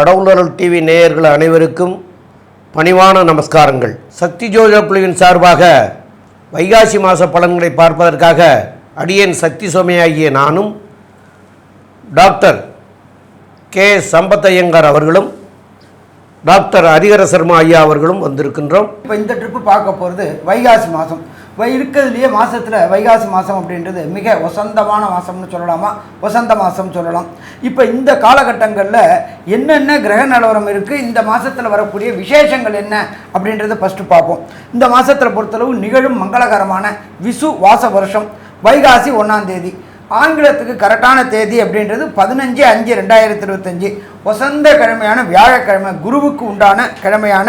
கடவுளரல் TV நேயர்கள் அனைவருக்கும் பணிவான நமஸ்காரங்கள். சக்தி ஜோதிட குழுவின் சார்பாக வைகாசி மாத பலன்களை பார்ப்பதற்காக அடியேன் சக்தி சோமையாகிய நானும் டாக்டர் கே. சம்பத்தையங்கார் அவர்களும் டாக்டர் ஹரிஹர சர்மா ஐயா அவர்களும் வந்திருக்கின்றோம். இப்போ இந்த ட்ரிப்பு பார்க்க போகிறது வைகாசி மாதம் இருக்கிறதுலையே மாதத்தில் வைகாசி மாதம் அப்படின்றது மிக வசந்தமான மாதம்னு சொல்லலாமா? வசந்த மாதம் சொல்லலாம். இப்போ இந்த காலகட்டங்களில் என்னென்ன கிரக நிலவரம் இருக்குது இந்த மாதத்தில் வரக்கூடிய விசேஷங்கள் என்ன? அப்படின்றத ஃபஸ்ட்டு பார்ப்போம். இந்த மாதத்தில் பொறுத்தளவு நிகழும் மங்களகரமான விசு வாச வருஷம் வைகாசி ஒன்றாம் தேதி. ஆங்கிலத்துக்கு கரெக்டான தேதி அப்படின்றது பதினஞ்சு அஞ்சு ரெண்டாயிரத்தி இருபத்தஞ்சி. வசந்த கிழமையான வியாழக்கிழமை குருவுக்கு உண்டான கிழமையான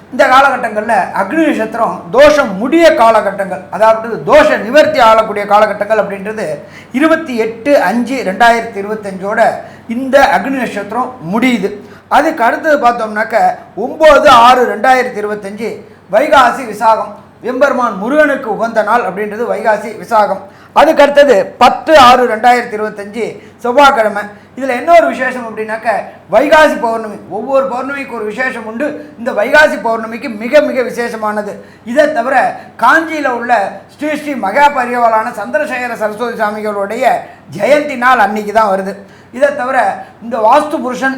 இந்த காலகட்டங்களில் அக்னி நட்சத்திரம் தோஷம் முடிய காலகட்டங்கள் அதாவது தோஷ நிவர்த்தி ஆளக்கூடிய காலகட்டங்கள் அப்படின்றது இருபத்தி எட்டு அஞ்சு ரெண்டாயிரத்தி இருபத்தஞ்சோட இந்த அக்னி நட்சத்திரம் முடியுது. அதுக்கு அடுத்தது பார்த்தோம்னாக்க ஒம்பது ஆறு ரெண்டாயிரத்தி இருபத்தஞ்சி வைகாசி விசாகம். வெம்பெருமான் முருகனுக்கு உகந்த நாள் அப்படின்றது வைகாசி விசாகம். அதுக்கு அடுத்தது பத்து ஆறு ரெண்டாயிரத்தி இருபத்தஞ்சி செவ்வாய்க்கிழமை. இதில் என்ன ஒரு விசேஷம் அப்படின்னாக்க வைகாசி பௌர்ணமி. ஒவ்வொரு பௌர்ணமிக்கு ஒரு விசேஷம் உண்டு. இந்த வைகாசி பௌர்ணமிக்கு மிக மிக விசேஷமானது. இதை தவிர காஞ்சியில் உள்ள ஸ்ரீ ஸ்ரீ மகா பரியவலான சந்திரசேகர சரஸ்வதி சாமிகளுடைய ஜெயந்தி நாள் அன்னைக்கு தான் வருது. இதை தவிர இந்த வாஸ்து புருஷன்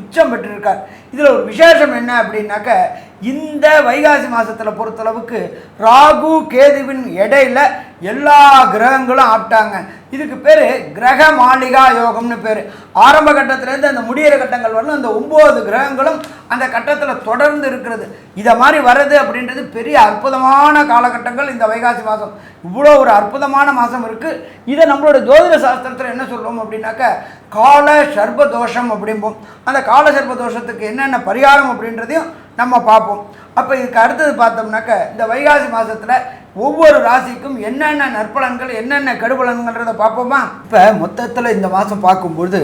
உச்சம் பெற்றிருக்கார். இதில் ஒரு விசேஷம் என்ன அப்படின்னாக்க இந்த வைகாசி மாதத்தில் பொறுத்தளவுக்கு ராகு கேதுவின் இடையில எல்லா கிரகங்களும் ஆப்டாங்க. இதுக்கு பேர் கிரக மாளிகா யோகம்னு பேர். ஆரம்ப கட்டத்திலேருந்து அந்த முடியிற கட்டங்கள் வரலும் அந்த ஒம்பது கிரகங்களும் அந்த கட்டத்தில் தொடர்ந்து இருக்கிறது. இதை மாதிரி வர்றது அப்படின்றது பெரிய அற்புதமான காலகட்டங்கள் இந்த வைகாசி மாதம் இவ்வளோ ஒரு அற்புதமான மாதம் இருக்குது இதை நம்மளோட ஜோதிட சாஸ்திரத்தில் என்ன சொல்லுவோம் அப்படின்னாக்க கால சர்ப தோஷம் அப்படிம்போம். அந்த கால தோஷத்துக்கு என்னென்ன பரிகாரம் அப்படின்றதையும் நம்ம பார்ப்போம். அப்போ இதுக்கு அடுத்தது பார்த்தோம்னாக்க இந்த வைகாசி மாதத்தில் ஒவ்வொரு ராசிக்கும் என்னென்ன நற்பலன்கள் என்னென்ன கெடுபலன்கள்ன்றதை பார்ப்போமா? இப்போ மொத்தத்தில் இந்த மாதம் பார்க்கும்பொழுது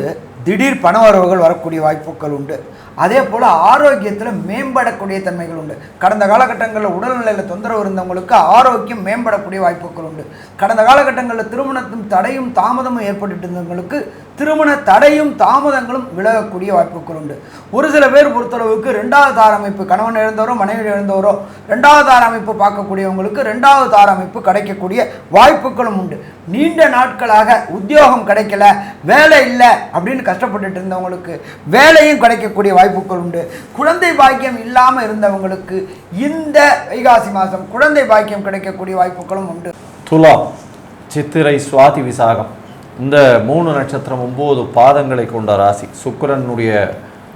திடீர் பண வரவுகள் வரக்கூடிய வாய்ப்புகள் உண்டு. அதே போல் ஆரோக்கியத்தில் மேம்படக்கூடிய தன்மைகள் உண்டு. கடந்த காலகட்டங்களில் உடல்நிலையில் தொந்தரவு இருந்தவங்களுக்கு ஆரோக்கியம் மேம்படக்கூடிய வாய்ப்புகள் உண்டு. கடந்த காலகட்டங்களில் திருமணத்தும் தடையும் தாமதமும் ஏற்பட்டு இருந்தவங்களுக்கு திருமண தடையும் தாமதங்களும் விலகக்கூடிய வாய்ப்புகள் உண்டு. ஒரு சில பேர் பொறுத்தளவுக்கு ரெண்டாவது தார அமைப்பு கணவன் இழந்தவரோ மனைவி இழந்தவரோ ரெண்டாவது தார அமைப்பு பார்க்கக்கூடியவங்களுக்கு ரெண்டாவது தார அமைப்பு கிடைக்கக்கூடிய வாய்ப்புகளும் உண்டு. நீண்ட நாட்களாக உத்தியோகம் கிடைக்கல வேலை இல்லை அப்படின்னு கஷ்டப்பட்டுட்டு இருந்தவங்களுக்கு வேலையும் கிடைக்கக்கூடிய வாய்ப்பு வாய்ப்புகள் உண்டு. குழந்தை பாக்கியம் இல்லாமல் இருந்தவங்களுக்கு இந்த வைகாசி மாதம் குழந்தை பாக்கியம் கிடைக்கக்கூடிய வாய்ப்புகளும் உண்டு. துலா சித்திரை சுவாதி விசாகம். இந்த மூணு நட்சத்திரம் ஒம்பது பாதங்களை கொண்ட ராசி. சுக்கரனுடைய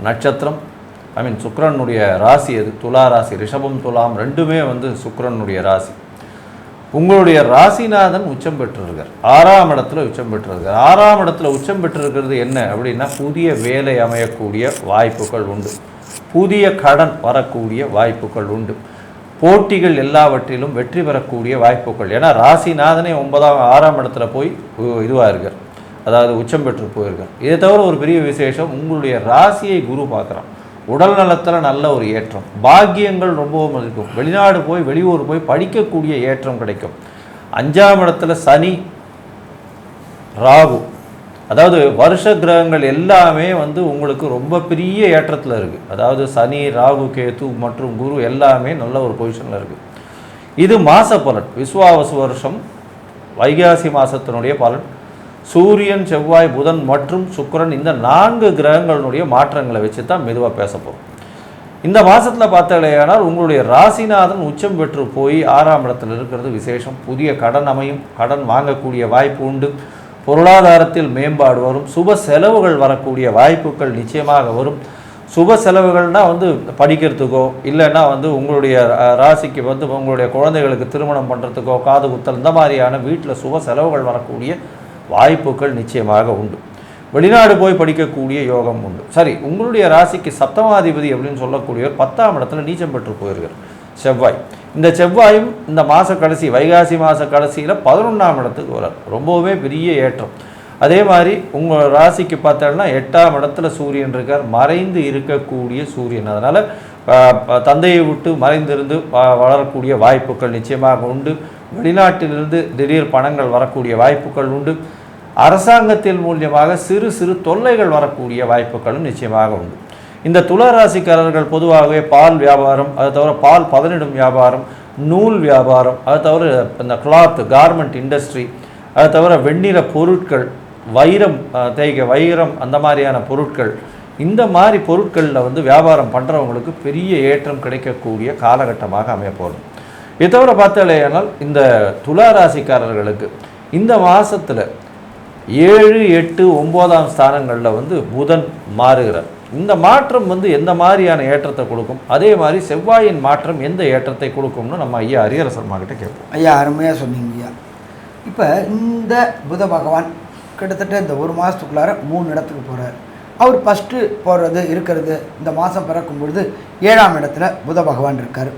நட்சத்திரம் ஐ மீன் சுக்கிரனுடைய ராசி அது துலா ராசி ரிஷபம் துலாம் ரெண்டுமே வந்து சுக்கரனுடைய ராசி. உங்களுடைய ராசிநாதன் உச்சம் பெற்றிருக்கார். ஆறாம் இடத்துல உச்சம் பெற்றிருக்கார். ஆறாம் இடத்துல உச்சம் பெற்றிருக்கிறது என்ன அப்படின்னா புதிய வேலை அமையக்கூடிய வாய்ப்புகள் உண்டு. புதிய கடன் வரக்கூடிய வாய்ப்புகள் உண்டு. போட்டிகள் எல்லாவற்றிலும் வெற்றி பெறக்கூடிய வாய்ப்புகள். ஏன்னா ராசிநாதனே ஒன்பதாம் ஆறாம் இடத்துல போய் இதுவாக இருக்கார். அதாவது உச்சம் பெற்று போயிருக்கார். இதை தவிர ஒரு பெரிய விசேஷம் உங்களுடைய ராசியை குரு பார்க்குறான். உடல் நலத்தில் நல்ல ஒரு ஏற்றம். பாக்கியங்கள் ரொம்பவும் இருக்கும் வெளிநாடு போய் வெளியூர் போய் படிக்கக்கூடிய ஏற்றம் கிடைக்கும். அஞ்சாம் இடத்துல சனி ராகு. அதாவது வருஷ கிரகங்கள் எல்லாமே வந்து உங்களுக்கு ரொம்ப பெரிய ஏற்றத்தில் இருக்குது அதாவது சனி ராகு கேது மற்றும் குரு எல்லாமே நல்ல ஒரு பொசிஷனில் இருக்குது இது மாச பலன். விஸ்வாவசு வருஷம் வைகாசி மாதத்தினுடைய பலன். சூரியன் செவ்வாய் புதன் மற்றும் சுக்கிரன் இந்த நான்கு கிரகங்களினுடைய மாற்றங்களை வச்சு தான் மெதுவாக பேச போகிறோம் இந்த மாதத்தில் பார்த்தாலேயானால் உங்களுடைய ராசிநாதன் உச்சம் பெற்று போய் ஆறாம் இடத்துல இருக்கிறது விசேஷம். புதிய கடன் அமையும். கடன் வாங்கக்கூடிய வாய்ப்பு உண்டு. பொருளாதாரத்தில் மேம்பாடு வரும். சுப செலவுகள் வரக்கூடிய வாய்ப்புகள் நிச்சயமாக வரும். சுப செலவுகள்னால் வந்து படிக்கிறதுக்கோ இல்லைன்னா வந்து உங்களுடைய ராசிக்கு வந்து உங்களுடைய குழந்தைகளுக்கு திருமணம் பண்ணுறதுக்கோ காது குத்தல் இந்த மாதிரியான வீட்டில் சுப செலவுகள் வரக்கூடிய வாய்ப்புகள் நிச்சயமாக உண்டு. வெளிநாடு போய் படிக்கக்கூடிய யோகம் உண்டு. சரி உங்களுடைய ராசிக்கு சப்தமாதிபதி அப்படின்னு சொல்லக்கூடியவர் பத்தாம் இடத்துல நீச்சம் பெற்று போயிருக்கார். செவ்வாய். இந்த செவ்வாயும் இந்த மாத கடைசி வைகாசி மாத கடைசியில் பதினொன்றாம் இடத்துக்கு வரார். ரொம்பவுமே பெரிய ஏற்றம். அதே மாதிரி உங்கள் ராசிக்கு பார்த்தோம்னா எட்டாம் இடத்துல சூரியன் இருக்கார். மறைந்து இருக்கக்கூடிய சூரியன். அதனால் தந்தையை விட்டு மறைந்திருந்து வ- வளரக்கூடிய வாய்ப்புகள் நிச்சயமாக உண்டு. வெளிநாட்டிலிருந்து திடீர் பணங்கள் வரக்கூடிய வாய்ப்புகள் உண்டு. அரசாங்கத்தின் மூலியமாக சிறு சிறு தொல்லைகள் வரக்கூடிய வாய்ப்புகளும் நிச்சயமாக உண்டு. இந்த துளராசிக்காரர்கள் பொதுவாகவே பால் வியாபாரம் அது தவிர பால் பதனிடும் வியாபாரம் நூல் வியாபாரம் அது தவிர இந்த கிளாத் கார்மெண்ட் இண்டஸ்ட்ரி அது தவிர வெண்ணிற பொருட்கள் வைரம் தேய்க வைரம் அந்த மாதிரியான பொருட்கள் இந்த மாதிரி பொருட்களில் வந்து வியாபாரம் பண்ணுறவங்களுக்கு பெரிய ஏற்றம் கிடைக்கக்கூடிய காலகட்டமாக அமைய இது தவிர பார்த்தாலேயானால் இந்த துலா ராசிக்காரர்களுக்கு இந்த மாதத்தில் ஏழு எட்டு ஒம்போதாம் ஸ்தானங்களில் வந்து புதன் மாறுகிறார். இந்த மாற்றம் வந்து எந்த மாதிரியான ஏற்றத்தை கொடுக்கும்? அதே மாதிரி செவ்வாயின் மாற்றம் எந்த ஏற்றத்தை கொடுக்கும்னு நம்ம ஐயா ஹரிஹர சர்மாக்கிட்ட கேட்போம். ஐயா அருமையாக சொன்னீங்க ஐயா. இப்போ இந்த புத பகவான் கிட்டத்தட்ட இந்த ஒரு மாதத்துக்குள்ளார மூணு இடத்துக்கு போகிறார் அவர் ஃபஸ்ட்டு போகிறது இருக்கிறது இந்த மாதம் பிறக்கும் பொழுது ஏழாம் இடத்துல புத பகவான் இருக்கார்.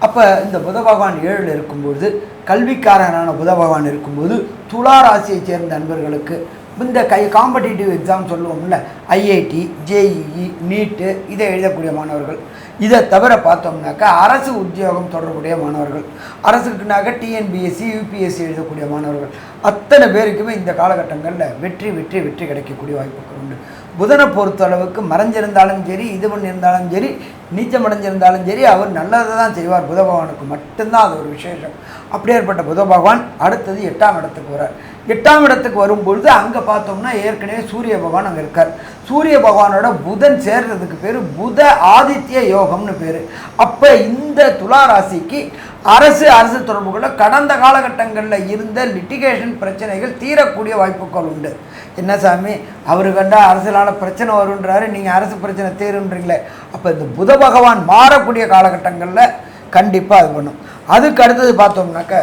அப்போ இந்த புத பகவான் ஏழில் இருக்கும்போது கல்விக்காரனான புத பகவான் இருக்கும்போது துலா ராசியை சேர்ந்த நண்பர்களுக்கு இந்த கை காம்படிட்டிவ் எக்ஸாம் சொல்லுவோம்ல ஐஐடி ஜேஇஇ நீட்டு இதை எழுதக்கூடிய மாணவர்கள். இதை தவிர பார்த்தோம்னாக்கா அரசு உத்தியோகம் தொடர்புடைய மாணவர்கள். அரசுக்குனாக்க டிஎன்பிஎஸ்சி யூபிஎஸ்சி எழுதக்கூடிய மாணவர்கள். அத்தனை பேருக்குமே இந்த காலகட்டங்களில் வெற்றி வெற்றி வெற்றி கிடைக்கக்கூடிய வாய்ப்புகள் உண்டு. புதனை பொறுத்தளவுக்கு மறைஞ்சிருந்தாலும் சரி இது பண்ணியிருந்தாலும் சரி நீச்சம் அடைஞ்சிருந்தாலும் சரி அவர் நல்லதை தான் செய்வார். புத பகவானுக்கு மட்டும்தான் அது ஒரு விசேஷம். அப்படியேற்பட்ட புத பகவான் அடுத்தது எட்டாம் இடத்துக்கு வரார் எட்டாம் இடத்துக்கு வரும்பொழுது அங்கே பார்த்தோம்னா ஏற்கனவே சூரிய பகவான் அங்கே இருக்கார். சூரிய பகவானோட புதன் சேர்றதுக்கு பேர் புத ஆதித்ய யோகம்னு பேர். அப்போ இந்த துலா ராசிக்கு அரசு அரசு தொடர்புகளில் கடந்த காலகட்டங்களில் இருந்த லிட்டிகேஷன் பிரச்சனைகள் தீரக்கூடிய வாய்ப்புகள் உண்டு. என்ன சாமி? அவரு கண்டா அரசியலான பிரச்சனை வருன்றாரு நீங்கள் அரசு பிரச்சனை தீருன்றீங்களே அப்போ இந்த புத பகவான் மாறக்கூடிய காலகட்டங்களில் கண்டிப்பாக அது பண்ணும். அதுக்கு அடுத்தது பார்த்தோம்னாக்க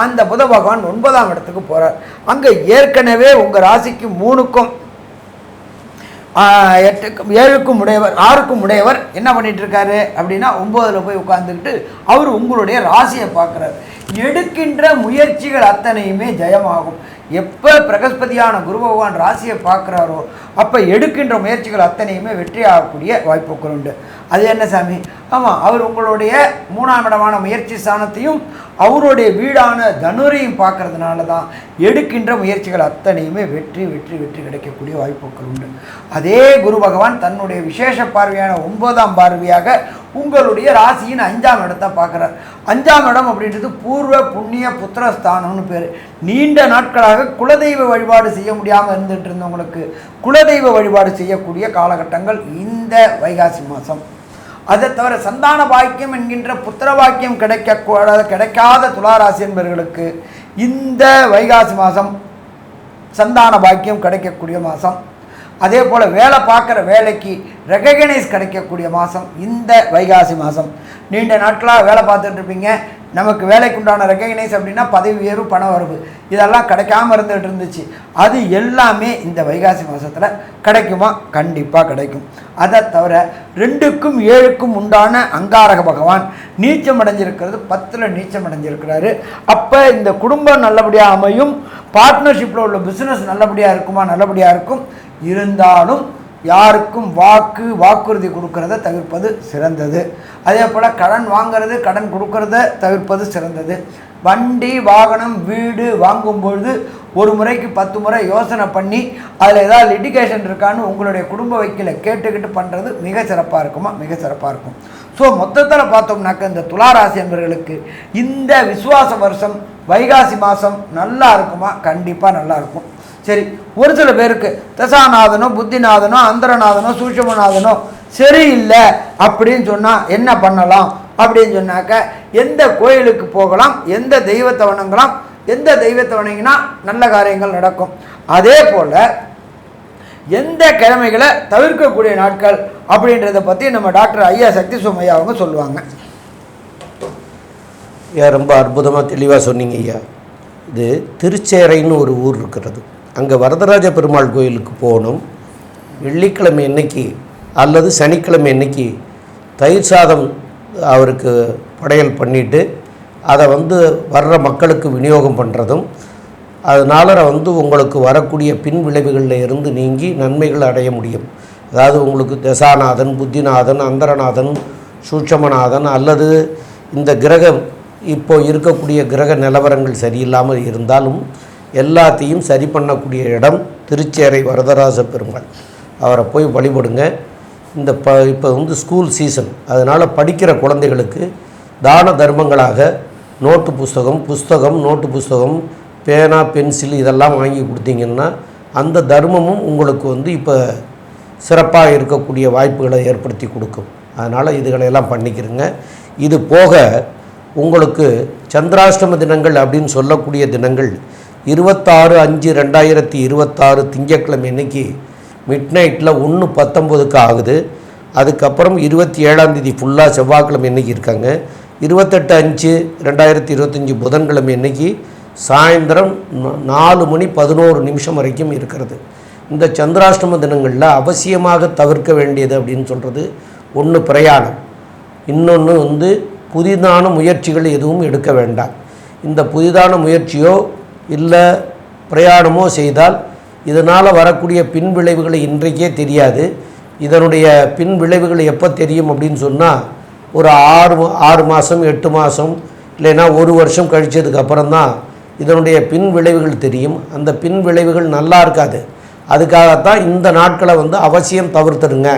அந்த புத பகவான் ஒன்பதாம் இடத்துக்கு போகிறார் அங்கே ஏற்கனவே உங்கள் ராசிக்கு மூணுக்கும் ஆஹ், எட்டுக்கும் ஏழுக்கும் உடையவர் ஆறுக்கும் உடையவர் என்ன பண்ணிட்டு இருக்காரு அப்படின்னா ஒம்போதில் போய் உட்காந்துக்கிட்டு அவர் உங்களுடைய ராசியை பார்க்குறாரு. எடுக்கின்ற முயற்சிகள் அத்தனையுமே ஜெயமாகும். எப்போ பிரகஸ்பதியான குரு பகவான் ராசியை பார்க்குறாரோ அப்போ எடுக்கின்ற முயற்சிகள் அத்தனையுமே வெற்றி ஆகக்கூடிய வாய்ப்புகள் உண்டு. அது என்ன சாமி? ஆமாம் அவர் உங்களுடைய மூணாம் இடமான முயற்சி ஸ்தானத்தையும் அவருடைய வீடான தனுரையும் பார்க்கறதுனால தான் எடுக்கின்ற முயற்சிகள் அத்தனையுமே வெற்றி வெற்றி வெற்றி கிடைக்கக்கூடிய வாய்ப்புகள் உண்டு. அதே குரு பகவான் தன்னுடைய விசேஷ பார்வையான ஒன்பதாம் பார்வையாக உங்களுடைய ராசியின் அஞ்சாம் இடத்தை பார்க்குறார். அஞ்சாம் இடம் அப்படின்றது பூர்வ புண்ணிய புத்திரஸ்தானம்னு பேர். நீண்ட நாட்களாக குலதெய்வ வழிபாடு செய்ய முடியாமல் இருந்துகிட்டு இருந்தவங்களுக்கு குலதெய்வ வழிபாடு செய்யக்கூடிய காலகட்டங்கள் இந்த வைகாசி மாதம் அதை தவிர சந்தான பாக்கியம் என்கின்ற புத்திர பாக்கியம் கிடைக்கக்கூடாத கிடைக்காத துளாராசி என்பவர்களுக்கு இந்த வைகாசி மாதம் சந்தான பாக்கியம் கிடைக்கக்கூடிய மாதம் அதே போல் வேலை பார்க்குற வேலைக்கு ரெகக்னைஸ் கிடைக்கக்கூடிய மாதம் இந்த வைகாசி மாதம். நீண்ட நாட்களாக வேலை பார்த்துட்டு இருப்பீங்க. நமக்கு வேலைக்கு உண்டான ரெகக்னைஸ் அப்படின்னா பதவி உயர்வு பண வரவு. இதெல்லாம் கிடைக்காம இருந்துகிட்டு இருந்துச்சு. அது எல்லாமே இந்த வைகாசி மாதத்தில் கிடைக்குமா? கண்டிப்பாக கிடைக்கும். அதை தவிர ரெண்டுக்கும் ஏழுக்கும் உண்டான அங்காரக பகவான் நீச்சம் அடைஞ்சிருக்கிறது பத்தில் நீச்சம் அடைஞ்சிருக்கிறாரு. அப்போ இந்த குடும்பம் நல்லபடியாக அமையும். பார்ட்னர்ஷிப்பில் உள்ள பிஸ்னஸ் நல்லபடியாக இருக்குமா? நல்லபடியாக இருக்கும். இருந்தாலும் யாருக்கும் வாக்கு வாக்குறுதி கொடுக்கறத தவிர்ப்பது சிறந்தது. அதே போல் கடன் வாங்குறது கடன் கொடுக்கறத தவிர்ப்பது சிறந்தது. வண்டி வாகனம் வீடு வாங்கும் பொழுது ஒரு முறைக்கு பத்து முறை யோசனை பண்ணி அதில் ஏதாவது லிட்டிகேஷன் இருக்கான்னு உங்களுடைய குடும்ப வைக்கில கேட்டுக்கிட்டு பண்ணுறது மிக சிறப்பாக இருக்குமா? மிக சிறப்பாக இருக்கும். ஸோ மொத்தத்தில் பார்த்தோம்னாக்க இந்த துளாராசி என்பர்களுக்கு இந்த விசுவாச வருஷம் வைகாசி மாதம் நல்லா இருக்குமா? கண்டிப்பாக நல்லா இருக்கும். சரி ஒரு சில பேருக்கு தசாநாதனோ புத்திநாதனோ அந்தரநாதனோ சூஷமநாதனோ சரியில்லை அப்படின்னு சொன்னால் என்ன பண்ணலாம்? அப்படின்னு சொன்னாக்க எந்த கோயிலுக்கு போகலாம்? எந்த தெய்வத்தை வணங்கலாம்? எந்த தெய்வத்தை வணங்கினா நல்ல காரியங்கள் நடக்கும்? அதே போல் எந்த கிழமைகளை தவிர்க்கக்கூடிய நாட்கள் அப்படின்றத பற்றி நம்ம டாக்டர் ஐயா சக்தி சுமையா அவங்க சொல்லுவாங்க. ஐயா ரொம்ப அற்புதமாக தெளிவாக சொன்னீங்க ஐயா. இது திருச்சேரைன்னு ஒரு ஊர் இருக்கிறது. அங்கே வரதராஜ பெருமாள் கோயிலுக்கு போகணும். வெள்ளிக்கிழமை இன்னைக்கு அல்லது சனிக்கிழமை இன்னைக்கு தயிர் சாதம் அவருக்கு படையல் பண்ணிட்டு அதை வந்து வர்ற மக்களுக்கு விநியோகம் பண்ணுறதும் அதனால் வந்து உங்களுக்கு வரக்கூடிய பின் விளைவுகளில் இருந்து நீங்கி நன்மைகள் அடைய முடியும். அதாவது உங்களுக்கு தசாநாதன் புத்திநாதன் அந்தரநாதன் சூட்சமநாதன் அல்லது இந்த கிரகம் இப்போ இருக்கக்கூடிய கிரக நிலவரங்கள் சரியில்லாமல் இருந்தாலும் எல்லாத்தையும் சரி பண்ணக்கூடிய இடம் திருச்சேரை வரதராஜ பெருமாள். அவரை போய் வழிபடுங்க. இந்த ப இப்போ வந்து ஸ்கூல் சீசன் அதனால் படிக்கிற குழந்தைகளுக்கு தான தர்மங்களாக நோட்டு புஸ்தகம் புஸ்தகம் நோட்டு புஸ்தகம் பேனா பென்சில் இதெல்லாம் வாங்கி கொடுத்தீங்கன்னா அந்த தர்மமும் உங்களுக்கு வந்து இப்போ சிறப்பாக இருக்கக்கூடிய வாய்ப்புகளை ஏற்படுத்தி கொடுக்கும். அதனால் இதுகளையெல்லாம் பண்ணிக்கிறங்க இது போக உங்களுக்கு சந்திராஷ்டம தினங்கள் அப்படின்னு சொல்லக்கூடிய தினங்கள் இருபத்தாறு அஞ்சு ரெண்டாயிரத்தி இருபத்தாறு திங்கட்கிழமை இன்னைக்கு மிட் நைட்டில் ஒன்று பத்தொம்போதுக்கு ஆகுது. அதுக்கப்புறம் இருபத்தி ஏழாந்தேதி ஃபுல்லாக செவ்வாய்க்கிழமை இன்றைக்கி இருக்காங்க. இருபத்தெட்டு அஞ்சு ரெண்டாயிரத்தி இருபத்தஞ்சி புதன்கிழமை இன்னைக்கு சாயந்தரம் நாலு மணி பதினோரு நிமிஷம் வரைக்கும் இருக்கிறது. இந்த சந்திராஷ்டம தினங்களில் அவசியமாக தவிர்க்க வேண்டியது அப்படின்னு சொல்கிறது ஒன்று பிரயாணம். இன்னொன்று வந்து புதிதான முயற்சிகள் எதுவும் எடுக்க வேண்டாம். இந்த புதிதான முயற்சியோ இல்லை பிரயாணமோ செய்தால் இதனால் வரக்கூடிய பின்விளைவுகளை இன்றைக்கே தெரியாது. இதனுடைய பின் விளைவுகள் எப்போ தெரியும் அப்படின்னு சொன்னால் ஒரு ஆறு ஆறு மாதம் எட்டு மாதம் இல்லைன்னா ஒரு வருஷம் கழிச்சதுக்கு அப்புறம் தான் இதனுடைய பின் விளைவுகள் தெரியும். அந்த பின் விளைவுகள் நல்லா இருக்காது. அதுக்காகத்தான் இந்த நாட்களை வந்து அவசியம் தவிர்த்துடுங்க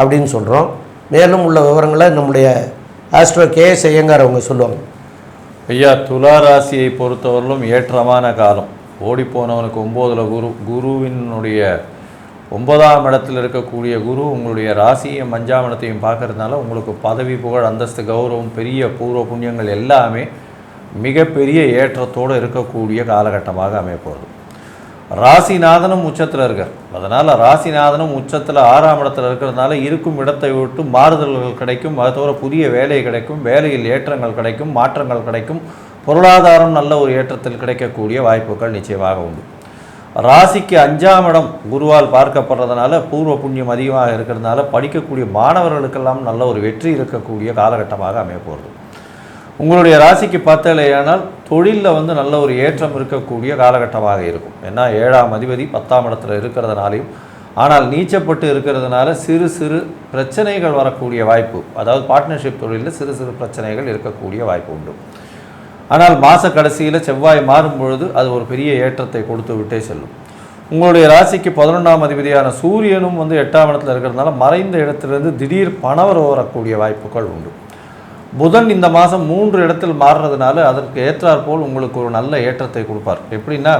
அப்படின்னு சொல்கிறோம் மேலும் உள்ள விவரங்களை நம்முடைய ஆஸ்ட்ரோ கே எஸ் ஐயங்கார் அவங்க சொல்லுவாங்க. ஐயா துலா ராசியை பொறுத்தவரையிலும் ஏற்றமான காலம். ஓடிப்போனவனுக்கு ஒம்போதில் குரு. குருவினுடைய ஒன்பதாம் இடத்தில் இருக்கக்கூடிய குரு உங்களுடைய ராசியும் அஞ்சாம் இடத்தையும் பார்க்கறதுனால உங்களுக்கு பதவி புகழ் அந்தஸ்து கௌரவம் பெரிய பூர்வ புண்ணியங்கள் எல்லாமே மிகப்பெரிய ஏற்றத்தோடு இருக்கக்கூடிய காலகட்டமாக அமையப்போகுது ராசிநாதனும் உச்சத்தில் இருக்கார். அதனால் ராசிநாதனும் உச்சத்தில் ஆறாம் இடத்துல இருக்கிறதுனால இருக்கும் இடத்தை விட்டு மாறுதல்கள் கிடைக்கும். அது தவிர புதிய வேலை கிடைக்கும். வேலையில் ஏற்றங்கள் கிடைக்கும். மாற்றங்கள் கிடைக்கும். பொருளாதாரம் நல்ல ஒரு ஏற்றத்தில் கிடைக்கக்கூடிய வாய்ப்புகள் நிச்சயமாக உண்டு. ராசிக்கு அஞ்சாம் இடம் குருவால் பார்க்கப்படுறதுனால பூர்வ புண்ணியம் அதிகமாக இருக்கிறதுனால படிக்கக்கூடிய மாணவர்களுக்கெல்லாம் நல்ல ஒரு வெற்றி இருக்கக்கூடிய காலகட்டமாக அமைய போகிறது உங்களுடைய ராசிக்கு பார்த்தாலேயானால் தொழிலில் வந்து நல்ல ஒரு ஏற்றம் இருக்கக்கூடிய காலகட்டமாக இருக்கும். ஏன்னா ஏழாம் அதிபதி பத்தாம் இடத்துல இருக்கிறதுனாலையும் ஆனால் நீச்சப்பட்டு இருக்கிறதுனால சிறு சிறு பிரச்சனைகள் வரக்கூடிய வாய்ப்பு அதாவது பார்ட்னர்ஷிப் தொழிலில் சிறு சிறு பிரச்சனைகள் இருக்கக்கூடிய வாய்ப்பு உண்டு. ஆனால் மாத கடைசியில் செவ்வாய் மாறும் பொழுது அது ஒரு பெரிய ஏற்றத்தை கொடுத்து விட்டே செல்லும். உங்களுடைய ராசிக்கு பதினொன்றாம் அதிபதியான சூரியனும் வந்து எட்டாம் இடத்துல இருக்கிறதுனால மறைந்த இடத்திலிருந்து திடீர் பணவர் வரக்கூடிய வாய்ப்புகள் உண்டு. புதன் இந்த மாதம் மூன்று இடத்தில் மாறுறதுனால அதற்கு ஏற்றாற்போல் உங்களுக்கு ஒரு நல்ல ஏற்றத்தை கொடுப்பார். எப்படின்னா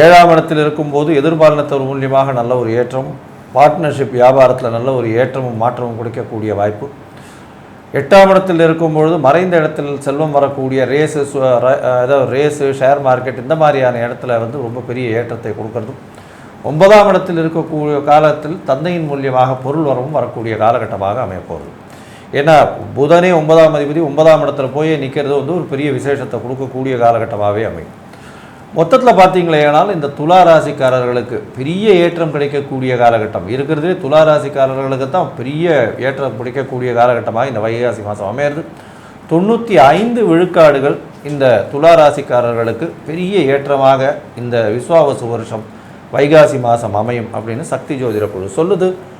ஏழாம் இடத்தில் இருக்கும்போது எதிர்பாலினத்தவர் மூலியமாக நல்ல ஒரு ஏற்றம் பார்ட்னர்ஷிப் வியாபாரத்தில் நல்ல ஒரு ஏற்றமும் மாற்றமும் கொடுக்கக்கூடிய வாய்ப்பு. எட்டாம் இடத்தில் இருக்கும்பொழுது மறைந்த இடத்தில் செல்வம் வரக்கூடிய ரேஸு அதாவது ரேஸு ஷேர் மார்க்கெட் இந்த மாதிரியான இடத்துல வந்து ரொம்ப பெரிய ஏற்றத்தை கொடுக்கறதும் ஒன்பதாம் இடத்தில் இருக்கக்கூடிய காலத்தில் தந்தையின் மூலியமாக பொருள் வரவும் வரக்கூடிய காலகட்டமாக அமையப்போகுது ஏன்னா புதனே ஒன்பதாம் அதிபதி ஒன்பதாம் இடத்துல போய் நிற்கிறது வந்து ஒரு பெரிய விசேஷத்தை கொடுக்கக்கூடிய காலகட்டமாகவே அமையும். மொத்தத்தில் பார்த்தீங்களேனால் இந்த துலா ராசிக்காரர்களுக்கு பெரிய ஏற்றம் கிடைக்கக்கூடிய காலகட்டம். இருக்கிறதே துலா ராசிக்காரர்களுக்கு தான் பெரிய ஏற்றம் கிடைக்கக்கூடிய காலகட்டமாக இந்த வைகாசி மாதம் அமையிறது. தொண்ணூற்றி ஐந்து விழுக்காடுகள் இந்த துலா ராசிக்காரர்களுக்கு பெரிய ஏற்றமாக இந்த விஸ்வாவசு வருஷம் வைகாசி மாதம் அமையும் அப்படின்னு சக்தி ஜோதிட குழு சொல்லுது.